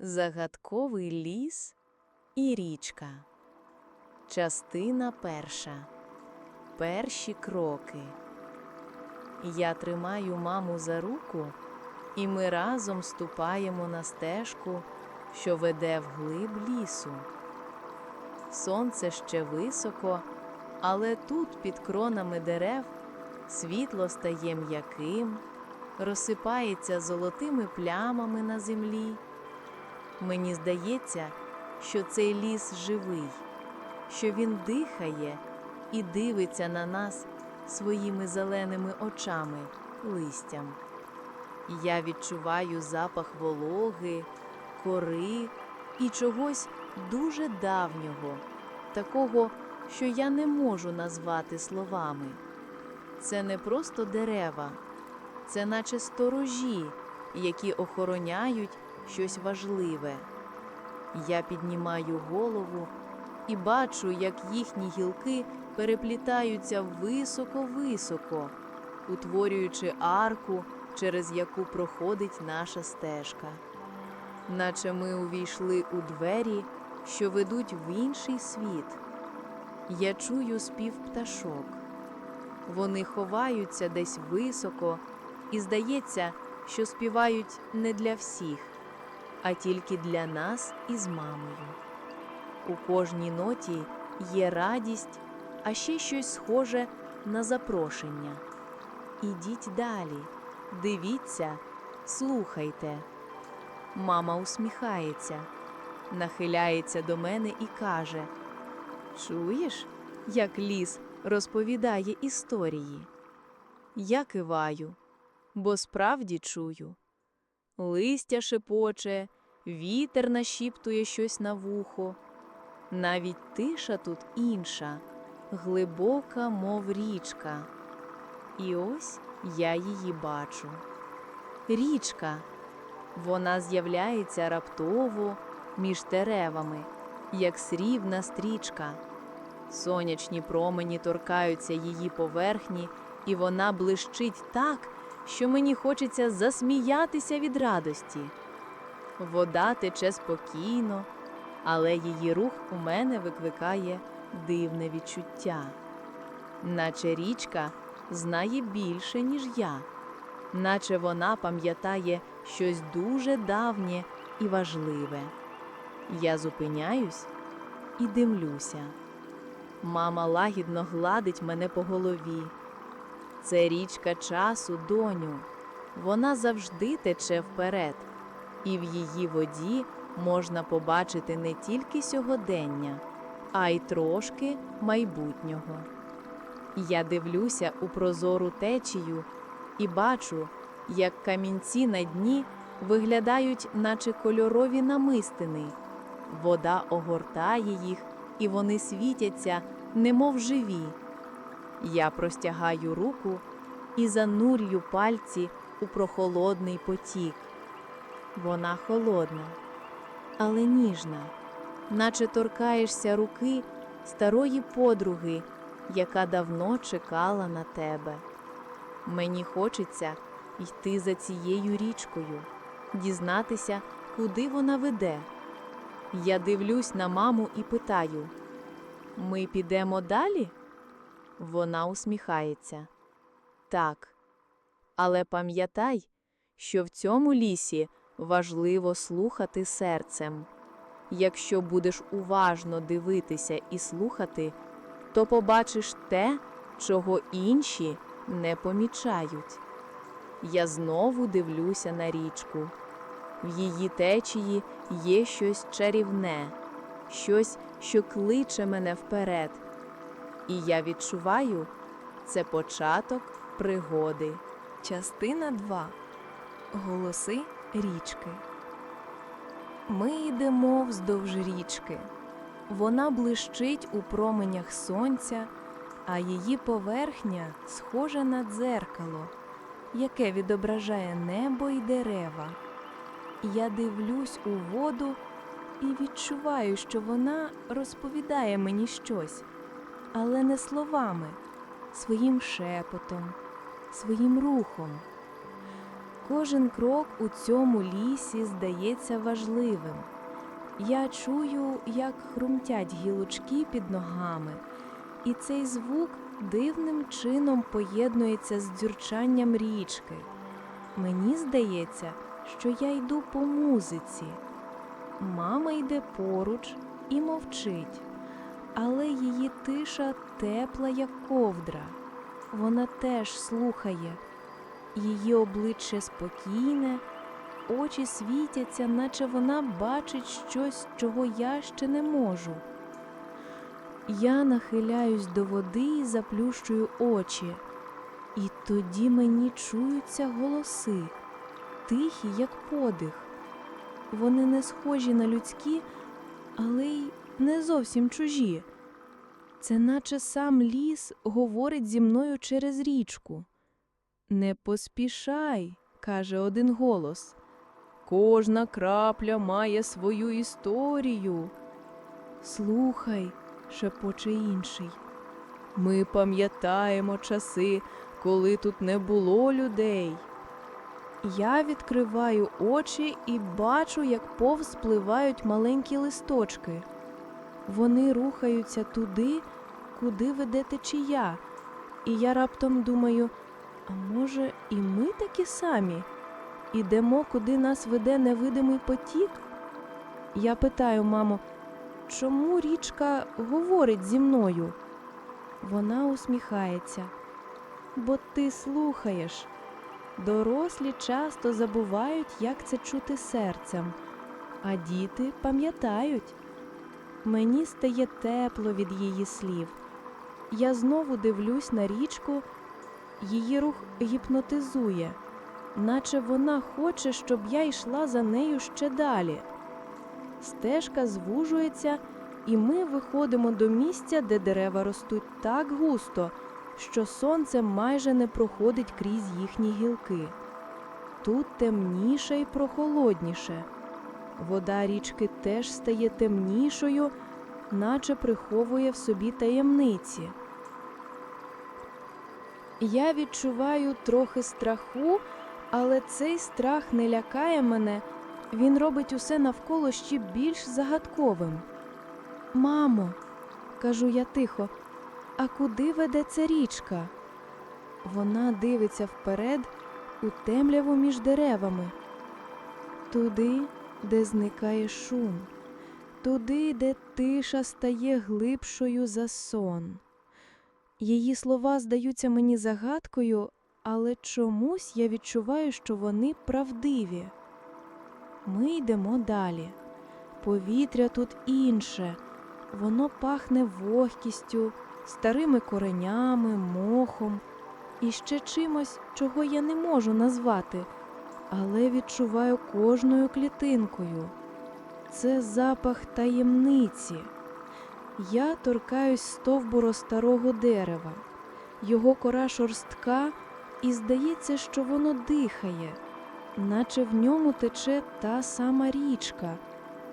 Загадковий ліс і річка. Частина перша. Перші кроки. Я тримаю маму за руку, і ми разом ступаємо на стежку, що веде вглиб лісу. Сонце ще високо, але тут, під кронами дерев, світло стає м'яким, розсипається золотими плямами на землі. Мені здається, що цей ліс живий, що він дихає і дивиться на нас своїми зеленими очами, листям. Я відчуваю запах вологи, кори і чогось дуже давнього, такого, що я не можу назвати словами. Це не просто дерева, це наче сторожі, які охороняють щось важливе. Я піднімаю голову і бачу, як їхні гілки переплітаються високо-високо, утворюючи арку, через яку проходить наша стежка. Наче ми увійшли у двері, що ведуть в інший світ. Я чую спів пташок. Вони ховаються десь високо, і здається, що співають не для всіх, а тільки для нас із мамою. У кожній ноті є радість, а ще щось схоже на запрошення. Ідіть далі, дивіться, слухайте. Мама усміхається, нахиляється до мене і каже: Чуєш, як ліс розповідає історії? Я киваю, бо справді чую. Листя шепоче, вітер нашіптує щось на вухо. Навіть тиша тут інша, глибока, мов річка. І ось я її бачу. Річка. Вона з'являється раптово між деревами, як срібна стрічка. Сонячні промені торкаються її поверхні, і вона блищить так, що мені хочеться засміятися від радості. Вода тече спокійно, але її рух у мене викликає дивне відчуття. Наче річка знає більше, ніж я, наче вона пам'ятає щось дуже давнє і важливе. Я зупиняюсь і дивлюся. Мама лагідно гладить мене по голові. Це річка часу, доню. Вона завжди тече вперед, і в її воді можна побачити не тільки сьогодення, а й трошки майбутнього. Я дивлюся у прозору течію і бачу, як камінці на дні виглядають, наче кольорові намистини. Вода огортає їх, і вони світяться, немов живі. Я простягаю руку і занурюю пальці у прохолодний потік. Вона холодна, але ніжна, наче торкаєшся руки старої подруги, яка давно чекала на тебе. Мені хочеться йти за цією річкою, дізнатися, куди вона веде. Я дивлюсь на маму і питаю: ми підемо далі? Вона усміхається. Так. Але пам'ятай, що в цьому лісі важливо слухати серцем. Якщо будеш уважно дивитися і слухати, то побачиш те, чого інші не помічають. Я знову дивлюся на річку. В її течії є щось чарівне, щось, що кличе мене вперед. І я відчуваю, це початок пригоди. Частина 2. Голоси річки. Ми йдемо вздовж річки. Вона блищить у променях сонця, а її поверхня схожа на дзеркало, яке відображає небо й дерева. Я дивлюсь у воду і відчуваю, що вона розповідає мені щось, але не словами, своїм шепотом, своїм рухом. Кожен крок у цьому лісі здається важливим. Я чую, як хрумтять гілочки під ногами, і цей звук дивним чином поєднується з дзюрчанням річки. Мені здається, що я йду по музиці. Мама йде поруч і мовчить, але її тиша тепла, як ковдра. Вона теж слухає. Її обличчя спокійне, очі світяться, наче вона бачить щось, чого я ще не можу. Я нахиляюсь до води і заплющую очі, і тоді мені чуються голоси, тихі, як подих. Вони не схожі на людські, але й не зовсім чужі. Це наче сам ліс говорить зі мною через річку. Не поспішай, каже один голос. Кожна крапля має свою історію. Слухай, шепоче інший. Ми пам'ятаємо часи, коли тут не було людей. Я відкриваю очі і бачу, як повз пливають маленькі листочки. Вони рухаються туди, куди веде течія. І я раптом думаю, а може, і ми такі самі? Ідемо, куди нас веде невидимий потік? Я питаю маму, чому річка говорить зі мною? Вона усміхається. Бо ти слухаєш. Дорослі часто забувають, як це чути серцем, а діти пам'ятають. Мені стає тепло від її слів. Я знову дивлюсь на річку, її рух гіпнотизує, наче вона хоче, щоб я йшла за нею ще далі. Стежка звужується, і ми виходимо до місця, де дерева ростуть так густо, що сонце майже не проходить крізь їхні гілки. Тут темніше і прохолодніше. Вода річки теж стає темнішою, наче приховує в собі таємниці. Я відчуваю трохи страху, але цей страх не лякає мене, він робить усе навколо ще більш загадковим. Мамо, кажу я тихо, а куди веде ця річка? Вона дивиться вперед у темряву між деревами, туди, де зникає шум, туди, де тиша стає глибшою за сон. Її слова здаються мені загадкою, але чомусь я відчуваю, що вони правдиві. Ми йдемо далі. Повітря тут інше, воно пахне вогкістю, старими коренями, мохом і ще чимось, чого я не можу назвати, але відчуваю кожною клітинкою. Це запах таємниці. Я торкаюсь стовбуру старого дерева. Його кора шорстка, і здається, що воно дихає, наче в ньому тече та сама річка,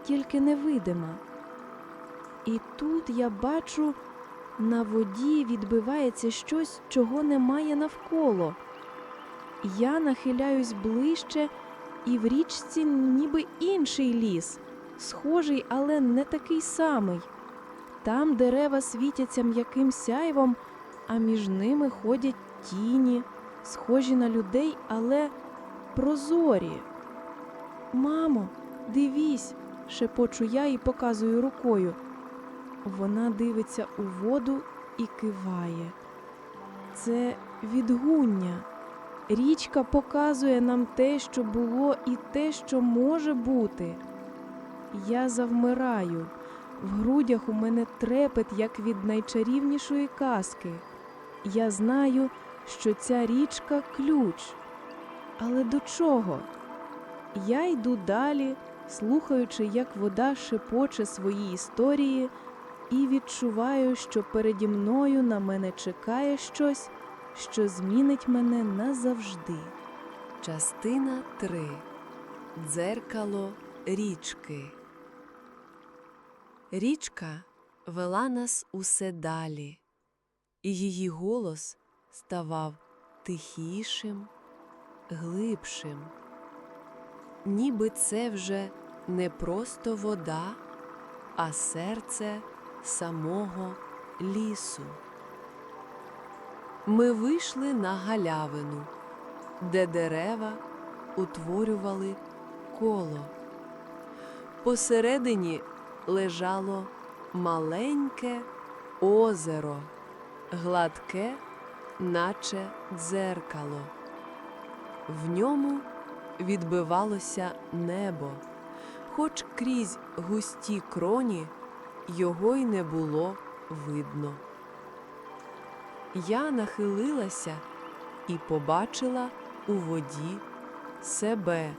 тільки невидима. І тут я бачу, на воді відбивається щось, чого немає навколо. Я нахиляюсь ближче, і в річці ніби інший ліс, схожий, але не такий самий. Там дерева світяться м'яким сяйвом, а між ними ходять тіні, схожі на людей, але прозорі. Мамо, дивись, шепочу я і показую рукою. Вона дивиться у воду і киває. Це відгуння. Річка показує нам те, що було, і те, що може бути. Я завмираю. В грудях у мене трепет, як від найчарівнішої казки. Я знаю, що ця річка ключ. Але до чого? Я йду далі, слухаючи, як вода шепоче свої історії, і відчуваю, що переді мною на мене чекає щось, що змінить мене назавжди. Частина 3. Дзеркало річки. Річка вела нас усе далі, і її голос ставав тихішим глибшим. Ніби це вже не просто вода, а серце самого лісу. Ми вийшли на галявину, де дерева утворювали коло. Посередині лежало маленьке озеро, гладке, наче дзеркало. В ньому відбивалося небо, хоч крізь густі кроні його й не було видно. Я нахилилася і побачила у воді себе.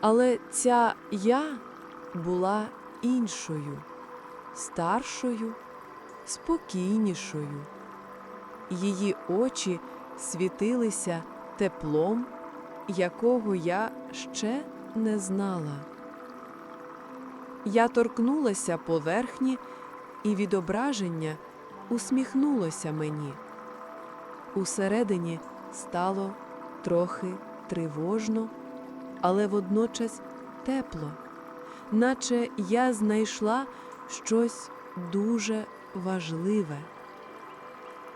Але ця я була іншою, старшою, спокійнішою. Її очі світилися теплом, якого я ще не знала. Я торкнулася поверхні, і відображення усміхнулося мені. Усередині стало трохи тривожно, але водночас тепло, наче я знайшла щось дуже важливе.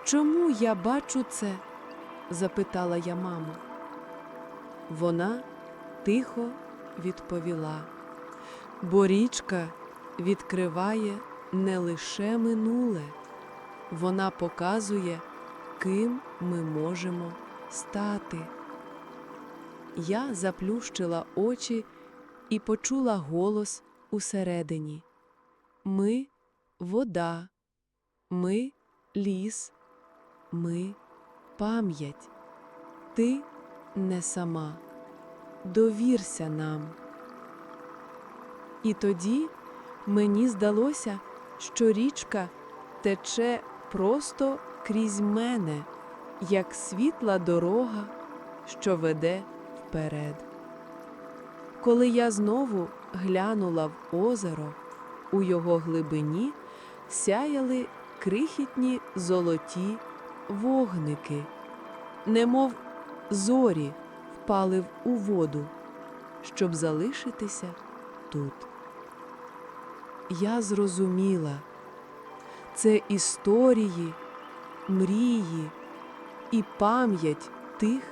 Чому я бачу це? запитала я маму. Вона тихо відповіла, бо річка відкриває не лише минуле, вона показує, ким ми можемо стати. Я заплющила очі і почула голос усередині. Ми вода, ми ліс, ми пам'ять. Ти не сама. Довірся нам. І тоді мені здалося, що річка тече просто крізь мене, як світла дорога, що веде вперед. Коли я знову глянула в озеро, у його глибині сяяли крихітні золоті вогники, немов зорі впали у воду, щоб залишитися тут. Я зрозуміла, це історії, мрії і пам'ять тих,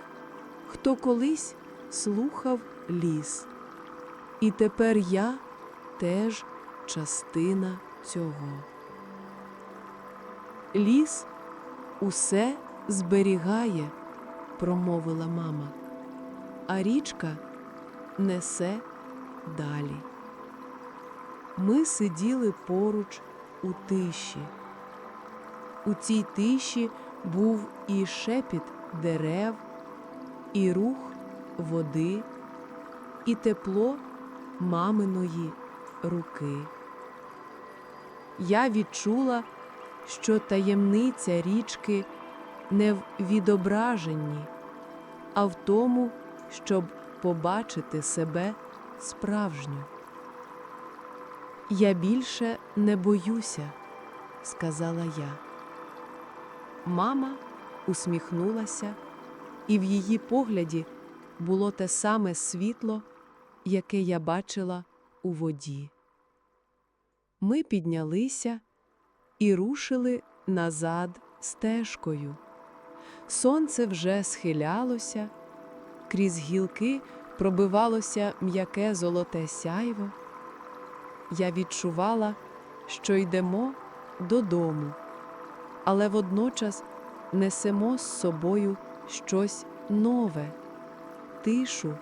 хто колись слухав ліс. І тепер я теж частина цього. Ліс усе зберігає, промовила мама, а річка несе далі. Ми сиділи поруч у тиші. У цій тиші був і шепіт дерев, і рух води, і тепло маминої руки. Я відчула, що таємниця річки не в відображенні, а в тому, щоб побачити себе справжню. Я більше не боюся, сказала я. Мама усміхнулася, і в її погляді було те саме світло, яке я бачила у воді. Ми піднялися і рушили назад стежкою. Сонце вже схилялося, крізь гілки пробивалося м'яке золоте сяйво. Я відчувала, що йдемо додому, але водночас несемо з собою щось нове, тишу,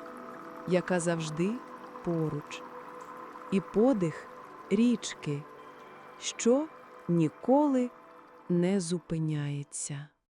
яка завжди поруч, і подих річки, що ніколи не зупиняється.